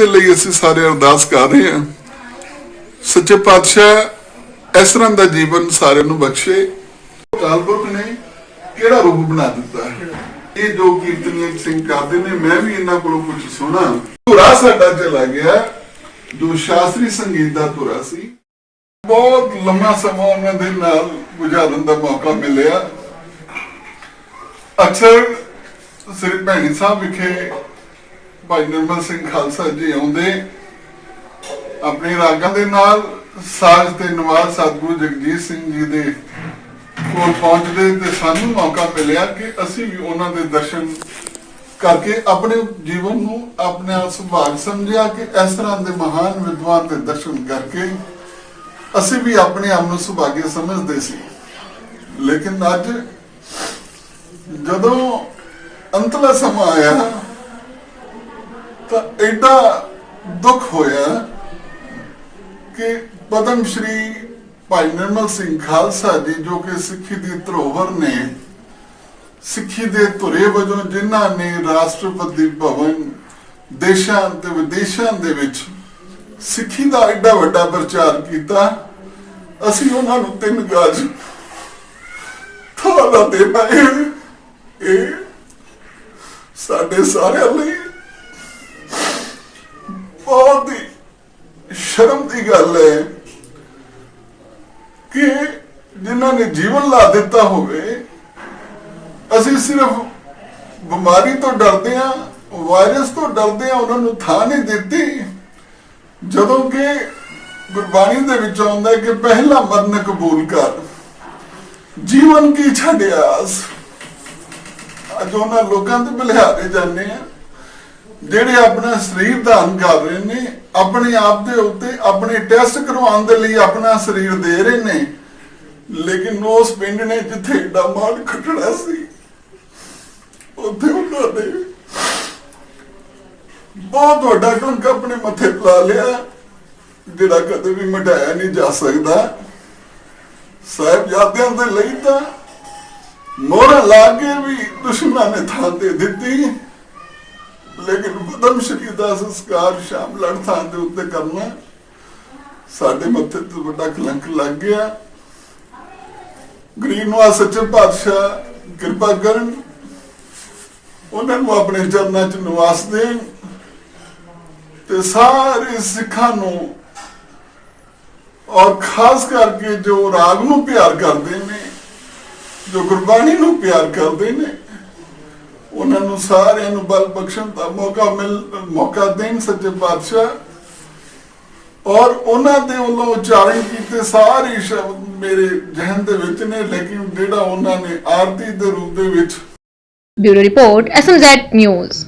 ਦੇ ਲਈ ਅਸੀਂ ਸਾਰੇ ਅਰਦਾਸ ਕਰ ਰਹੇ ਹਾਂ। ਸੱਚੇ ਪਾਤਸ਼ਾਹ, ਇਸ ਤਰ੍ਹਾਂ ਦਾ ਜੀਵਨ ਸਾਰਿਆਂ ਨੂੰ ਬਖਸ਼ੇ। ਕਾਲਪੁਰਖ ਨੇ ਕਿਹੜਾ ਰੂਪ ਬਣਾ ਦਿੱਤਾ ਹੈ? ਇਹ ਜੋ ਕੀਰਤਨੀਏ ਸਿੰਘ ਕਰਦੇ ਨੇ, ਮੈਂ ਵੀ ਇਹਨਾਂ ਕੋਲੋਂ ਕੁਝ ਸੁਣਾ। ਧੁਰਾ ਸਾਡਾ ਚਲਾ ਗਿਆ। ਜੋ ਸ਼ਾਸਤਰੀ ਸੰਗੀਤ ਦਾ ਧੁਰਾ ਸੀ, ਬਹੁਤ ਲੰਮਾ ਸਮਾਂ ਉਹਨਾਂ ਦੇ ਨਾਲ ਗੁਜ਼ਾਰਨ ਦਾ ਮੌਕਾ ਮਿਲਿਆ। ਅਕਸਰ ਸ੍ਰੀ ਭੈਣੀ ਸਾਹਿਬ ਵਿਖੇ ਭਾਈ ਨਿਰਮਲ ਸਿੰਘ ਖਾਲਸਾ ਜੀ ਆਉਂਦੇ, ਆਪਣੇ ਰਾਗਾਂ ਦੇ ਨਾਲ ਸਾਜ ਤੇ ਨਵਾਜ਼ ਸਤਿਗੁਰੂ ਜਗਜੀਤ ਸਿੰਘ ਜੀ ਦੇ ਕੋਲ ਪਹੁੰਚਦੇ ਤੇ ਸਾਨੂੰ ਮੌਕਾ ਮਿਲਿਆ ਕਿ ਅਸੀਂ ਵੀ ਉਹਨਾਂ ਦੇ ਦਰਸ਼ਨ ਕਰਕੇ ਆਪਣੇ ਜੀਵਨ ਨੂੰ ਆਪਣੇ ਸੁਭਾਗ ਸਮਝਿਆ ਕਿ ਇਸ ਤਰ੍ਹਾਂ ਦੇ ਮਹਾਨ ਵਿਦਵਾਨ ਦੇ ਦਰਸ਼ਨ ਕਰਕੇ ਅਸੀਂ ਵੀ ਆਪਣੇ ਆਪ ਨੂੰ ਸੁਭਾਗੇ ਸਮਝਦੇ ਸੀ। ਲੇਕਿਨ ਅੱਜ ਜਦੋਂ ਅੰਤਲਾ ਸਮਾਂ ਆਇਆ ਤਾਂ ਐਡਾ ਦੁੱਖ ਹੋਇਆ ਕਿ ਪਦਮ ਸ਼੍ਰੀ ਭਾਈ ਨਿਰਮਲ ਸਿੰਘ ਖਾਲਸਾ ਜੀ, ਜੋ ਕਿ ਸਿੱਖੀ ਦੀ ਧਰੋਹਰ ਨੇ, ਸਿੱਖੀ ਦੇ ਧੁਰੇ ਵਜੋਂ ਜਿਨ੍ਹਾਂ ਨੇ ਰਾਸ਼ਟਰਪਤੀ ਭਵਨ ਦੇਸ਼ਾਂ ਤੇ ਵਿਦੇਸ਼ਾਂ ਦੇ ਵਿੱਚ ਸਿੱਖੀ ਦਾ ਐਡਾ ਵੱਡਾ ਪ੍ਰਚਾਰ ਕੀਤਾ, ਅਸੀਂ ਉਹਨਾਂ ਨੂੰ ਤਿੰਨ ਗਾਜ ਥੋੜਾ ਦੇ ਪਾਏ। ਇਹ ਸਾਡੇ ਸਾਰਿਆਂ ਲਈ ਬਹੁਤ ਹੀ ਸ਼ਰਮ ਦੀ ਗੱਲ ਹੈ ਕਿ ਜਿਨ੍ਹਾਂ ਨੇ ਜੀਵਨ ਲਾ ਦਿੱਤਾ ਹੋਵੇ, ਅਸੀਂ ਸਿਰਫ ਬਿਮਾਰੀ ਤੋਂ ਡਰਦੇ ਆ ਵਾਇਰਸ ਤੋਂ ਡਰਦੇ ਆ ਉਹਨਾਂ ਨੂੰ ਥਾਂ ਨਹੀਂ ਦਿੱਤੀ। ਜਦੋਂ ਕਿ ਗੁਰਬਾਣੀ ਦੇ ਵਿੱਚ ਆਉਂਦਾ ਕਿ ਪਹਿਲਾ ਮਰਨ ਕਬੂਲ ਕਰ। ਜੀਵਨ ਕੀ ਛੱਡਿਆਸ ਅੱਜ ਉਹਨਾਂ ਲੋਕਾਂ ਤੇ ਬਲਿਹਾਰੇ ਜਾਂਦੇ ਆ ਜਿਹੜੇ ਆਪਣਾ ਸਰੀਰ ਦਾਨ ਕਰ ਰਹੇ ਨੇ, ਆਪਣੇ ਆਪ ਦੇ ਉੱਤੇ ਆਪਣੇ ਟੈਸਟ ਕਰਵਾਉਣ ਦੇ ਲਈ ਆਪਣਾ ਸਰੀਰ ਦੇ ਰਹੇ ਨੇ। ਲੇਕਿਨ ਉਸ ਪਿੰਡ ਨੇ ਜਿੱਥੇ ਏਡਾ ਖਟੜਾ ਸੀ, ਉੱਥੇ ਉਹਨਾਂ ਨੇ ਬਹੁਤ ਵੱਡਾ ਕਲੰਕ ਆਪਣੇ ਮੱਥੇ ਲਾ ਲਿਆ, ਜਿਹੜਾ ਕਦੇ ਵੀ ਮਿਟਾਇਆ ਨਹੀਂ ਜਾ ਸਕਦਾ। ਸਾਹਿਬਜ਼ਾਦਿਆਂ ਦੇ ਲਈ ਤਾਂ ਮੋਹਰਾਂ ਲਾ ਕੇ ਵੀ ਦੁਸ਼ਮਣਾਂ ਨੇ ਥਾਂ ਦੇ ਦਿੱਤੀ। ਲੇਕਿਨ ਪਦਮ ਸ਼੍ਰੀ ਦਾ ਸੰਸਕਾਰ ਸ਼ਾਮ ਲੜ ਦੇ ਉੱਤੇ ਕਰਨਾ, ਸਾਡੇ ਮੱਥੇ ਤੇ ਵੱਡਾ ਕਲੰਕ ਲੱਗ ਗਿਆ। ਗਰੀਬ ਨੂੰ ਸੱਚੇ ਪਾਤਸ਼ਾਹ, ਕਿਰਪਾ ਕਰਨ। ਉਹਨਾਂ ਨੂੰ ਆਪਣੇ ਚਰਨਾਂ 'ਚ ਨਿਵਾਸ ਦੇਣ ਤੇ ਸਾਰੇ ਸਿੱਖਾਂ ਨੂੰ ਔਰ ਖਾਸ ਕਰਕੇ ਜੋ ਰਾਗ ਨੂੰ ਪਿਆਰ ਕਰਦੇ ਨੇ, ਜੋ ਗੁਰਬਾਣੀ ਨੂੰ ਪਿਆਰ ਕਰਦੇ ਨੇ ਉਹਨਾਂ ਨੂੰ ਸਾਰਿਆਂ ਨੂੰ ਬਲ ਬਖਸ਼ਣ ਦਾ ਮੌਕਾ ਮਿਲ, ਮੌਕਾ ਦੇਣ ਸੱਚੇ ਪਾਤਸ਼ਾਹ ਔਰ ਉਹਨਾਂ ਦੇ ਵੱਲੋਂ ਉਚਾਰਨ ਕੀਤੇ ਸਾਰੇ ਸ਼ਬਦ ਮੇਰੇ ਜਹਨ ਦੇ ਵਿੱਚ ਨੇ, ਲੇਕਿਨ ਜਿਹੜਾ ਉਹਨਾਂ ਨੇ ਆਰਤੀ ਦੇ ਰੂਪ ਦੇ ਵਿੱਚ ਬਿਊਰੋ ਰਿਪੋਰਟ SMZ News.